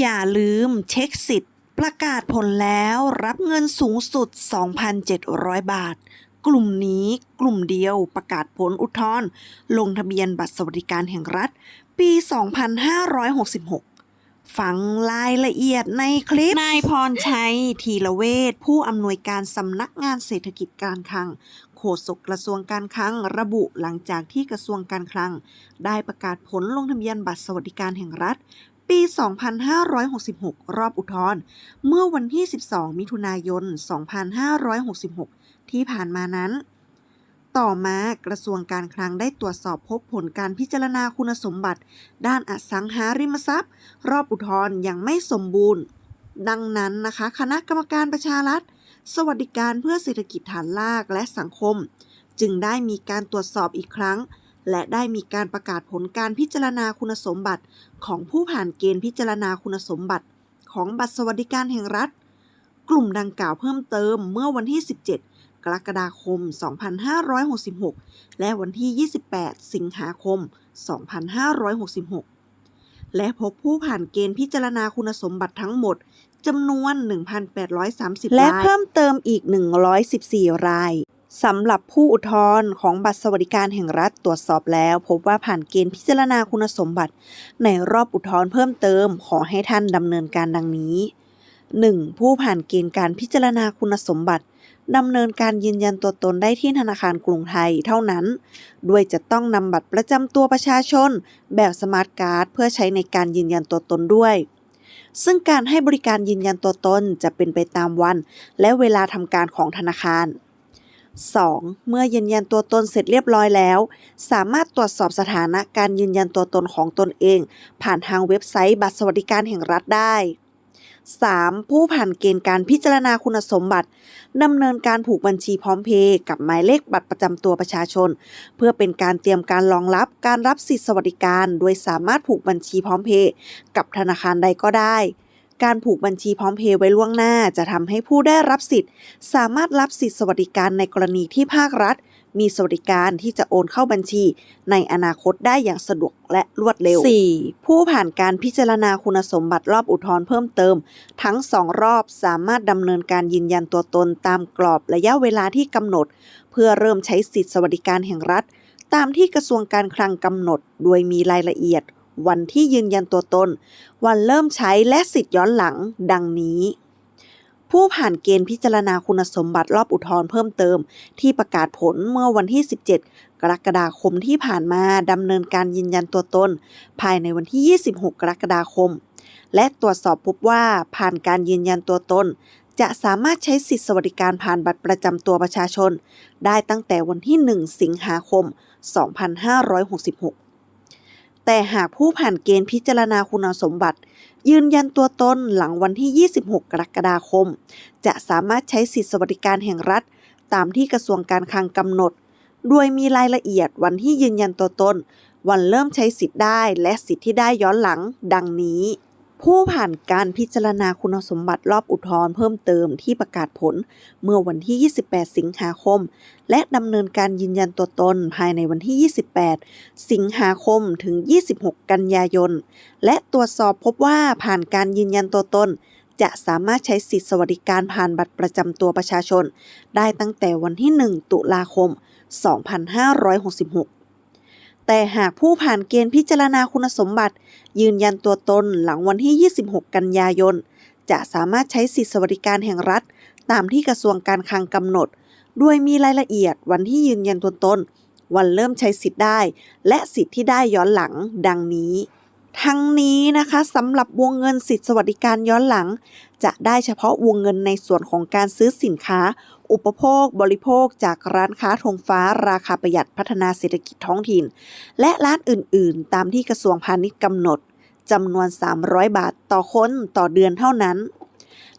อย่าลืมเช็คสิทธิ์ ประกาศผลแล้วรับเงินสูงสุด 2,700 บาท กลุ่มนี้กลุ่มเดียวประกาศผลอุทธรณ์ลงทะเบียนบัตรสวัสดิการแห่งรัฐ ปี 2566ฟังรายละเอียดในคลิป นายพรชัย ทีละเวชผู้อำนวยการสำนักงานเศรษฐกิจการคลัง โฆษกกระทรวงการคลัง ระบุหลังจากที่กระทรวงการคลัง ได้ประกาศผลลงทะเบียนบัตรสวัสดิการแห่งรัฐ ปี 2566 รอบอุทธรณ์เมื่อวันที่ 12 มิถุนายน 2566 ที่ผ่านมานั้น ต่อมากระทรวงการคลังได้ตรวจสอบพบผลการพิจารณาคุณสมบัติ ด้านอสังหาริมทรัพย์ รอบอุทธรณ์ยังไม่สมบูรณ์ ดังนั้นนะคะ คณะกรรมการประชารัฐ สวัสดิการเพื่อเศรษฐกิจฐานรากและสังคม จึงได้มีการตรวจสอบอีกครั้ง และได้มีการประกาศผลการพิจารณาคุณสมบัติ ของผู้ผ่านเกณฑ์พิจารณาคุณสมบัติ ของบัตรสวัสดิการแห่งรัฐ กลุ่มดังกล่าวเพิ่มเติมเมื่อวันที่ 17 กรกฎาคม 2566 และวันที่ 28 สิงหาคม 2566 และพบผู้ผ่านเกณฑ์พิจารณาคุณสมบัติทั้งหมดจำนวน 1,830 และเพิ่มเติมอีก 114 ราย สำหรับผู้อุทธรณ์ของบัตรสวัสดิการแห่งรัฐตรวจสอบแล้ว พบว่าผ่านเกณฑ์พิจารณาคุณสมบัติ ในรอบอุทธรณ์เพิ่มเติมขอให้ท่านดำเนินการดังนี้ 1. ผู้ผ่านเกณฑ์การพิจารณาคุณสมบัติดำเนินการยืนยันตัวตนได้ที่ธนาคารกรุงไทยเท่านั้น ด้วยจะต้องนำบัตรประจำตัวประชาชน แบบสมาร์ทการ์ดเพื่อใช้ในการยืนยันตัวตนด้วย ซึ่งการให้บริการยืนยันตัวตนจะเป็นไปตามวัน และเวลาทำการของธนาคาร 2. เมื่อยืนยันตัวตนเสร็จเรียบร้อยแล้ว สามารถตรวจสอบสถานะการยืนยันตัวตนของตนเอง ผ่านทางเว็บไซต์บัตรสวัสดิการแห่งรัฐได้ 3. ผู้ผ่านเกณฑ์การพิจารณาคุณสมบัติดำเนินการผูกบัญชีพร้อมเพย์กับหมายเลขบัตรประจำตัวประชาชน เพื่อเป็นการเตรียมการรองรับการรับสิทธิสวัสดิการ โดยสามารถผูกบัญชีพร้อมเพย์กับธนาคารใดก็ได้ การผูกบัญชีพร้อมเพย์ไว้ล่วงหน้าจะทำให้ผู้ได้รับสิทธิ์ สามารถรับสิทธิสวัสดิการในกรณีที่ภาครัฐ มีสวัสดิการที่จะโอนเข้าบัญชี ในอนาคตได้อย่างสะดวกและรวดเร็ว 4. ผู้ผ่านการพิจารณาคุณสมบัติรอบอุทธรณ์เพิ่มเติม ทั้ง2รอบสามารถดำเนินการยืนยันตัวตนตามกรอบระยะเวลาที่กำหนด เพื่อเริ่มใช้สิทธิสวัสดิการแห่งรัฐ ตามที่กระทรวงการคลังกำหนด โดยมีรายละเอียด วันที่ยืนยันตัวตน วันเริ่มใช้และสิทธิย้อนหลัง ดังนี้ ผู้ผ่านเกณฑ์พิจารณาคุณสมบัติรอบอุทธรณ์เพิ่มเติม ที่ประกาศผลเมื่อวันที่ 17 กรกฎาคมที่ผ่านมาดำเนินการยืนยันตัวตน ภายในวันที่ 26 กรกฎาคม และตรวจสอบพบว่าผ่านการยืนยันตัวตนจะสามารถใช้สิทธิสวัสดิการผ่านบัตรประจำตัวประชาชน ได้ตั้งแต่วันที่ 1 สิงหาคม 2566 แต่หากผู้ผ่านเกณฑ์พิจารณาคุณสมบัติ ยืนยันตัวตนหลังวันที่ 26 กรกฎาคม จะสามารถใช้สิทธิสวัสดิการแห่งรัฐ ตามที่กระทรวงการคลังกำหนด โดยมีรายละเอียดวันที่ยืนยันตัวตน วันเริ่มใช้สิทธิ์ได้และสิทธิ์ที่ได้ย้อนหลัง ดังนี้ ผู้ผ่านการพิจารณาคุณสมบัติรอบอุทธรณ์เพิ่มเติมที่ประกาศผลเมื่อวันที่ 28 สิงหาคม และดำเนินการยืนยันตัวตนภายในวันที่ 28 สิงหาคมถึง 26 กันยายน และตรวจสอบพบว่าผ่านการยืนยันตัวตน จะสามารถใช้สิทธิสวัสดิการผ่านบัตรประจำตัวประชาชน ได้ตั้งแต่วันที่ 1 ตุลาคม 2566 แต่หากผู้ผ่านเกณฑ์พิจารณาคุณสมบัติ ยืนยันตัวตนหลังวันที่ 26 กันยายน จะสามารถใช้สิทธิสวัสดิการแห่งรัฐ ตามที่กระทรวงการคลังกำหนด โดยมีรายละเอียดวันที่ยืนยันตัวตน วันเริ่มใช้สิทธิ์ได้ และสิทธิ์ที่ได้ย้อนหลังดังนี้ ทั้งนี้นะคะสำหรับวงเงินสิทธิสวัสดิการย้อนหลัง จะได้เฉพาะวงเงินในส่วนของการซื้อสินค้า อุปโภค บริโภคจากร้านค้าธงฟ้า ราคาประหยัดพัฒนาเศรษฐกิจท้องถิ่น และร้านอื่น ๆ ตามที่กระทรวงพาณิชย์กำหนดจำนวน 300 บาทต่อคนต่อเดือนเท่านั้น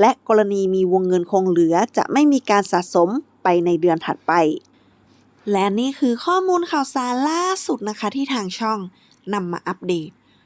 และกรณีมีวงเงินคงเหลือจะไม่มีการสะสมไปในเดือนถัดไป และนี่คือข้อมูลข่าวสารล่าสุดนะคะที่ทางช่องนำมาอัปเดต